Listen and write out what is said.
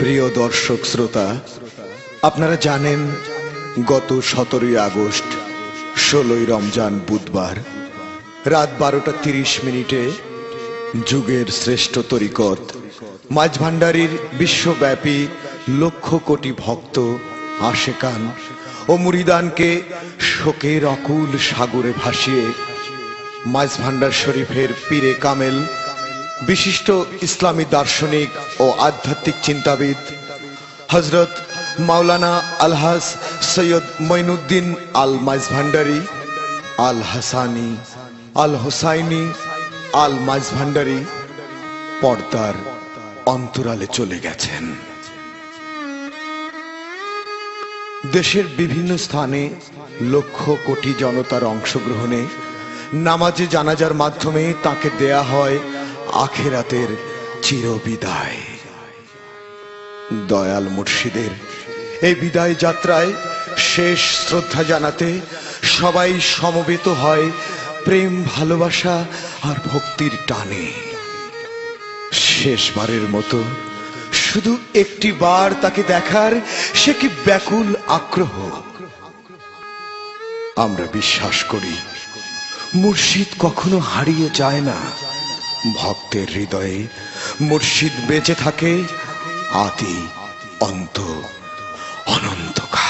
প্রিয় দর্শক শ্রোতা, আপনারা জানেন, গত সতেরোই আগস্ট, ষোলোই রমজান বুধবার, রাত বারোটা তিরিশ মিনিটে যুগের শ্রেষ্ঠ তরিকত, মাঝভান্ডারির বিশ্বব্যাপী লক্ষ কোটি ভক্ত আশেকান ও মুরিদানকে শোকের অকুল সাগরে ভাসিয়ে মাঝভান্ডার শরীফের পীরে কামেল বিশিষ্ট ইসলামী দার্শনিক ও আধ্যাত্মিক চিন্তাবিদ হজরত মাওলানা আলহাস সৈয়দ মঈনুদ্দিন আল মাইজভান্ডারি আল হাসানি আল হোসাইনি আল মাইজভান্ডারি পর্দার অন্তরালে চলে গেছেন। দেশের বিভিন্ন স্থানে লক্ষ কোটি জনতার অংশগ্রহণে নামাজে জানাজার মাধ্যমে তাকে দেয়া হয় আখেরাতের চিরবিদায়। দয়াল মুর্শিদের এই বিদায় যাত্রায় শেষ শ্রদ্ধা জানাতে সবাই সমবেত হয় প্রেম, ভালোবাসা আর ভক্তির টানে। শেষবারের মতো শুধু একটি বার তাকে দেখার সে কি ব্যাকুল আগ্রহ? আমরা বিশ্বাস করি, মুর্শিদ কখনো হারিয়ে যায় না। ভক্তের হৃদয়ে মুর্শিদ বেঁচে থাকে আদি অন্ত অনন্তকাল।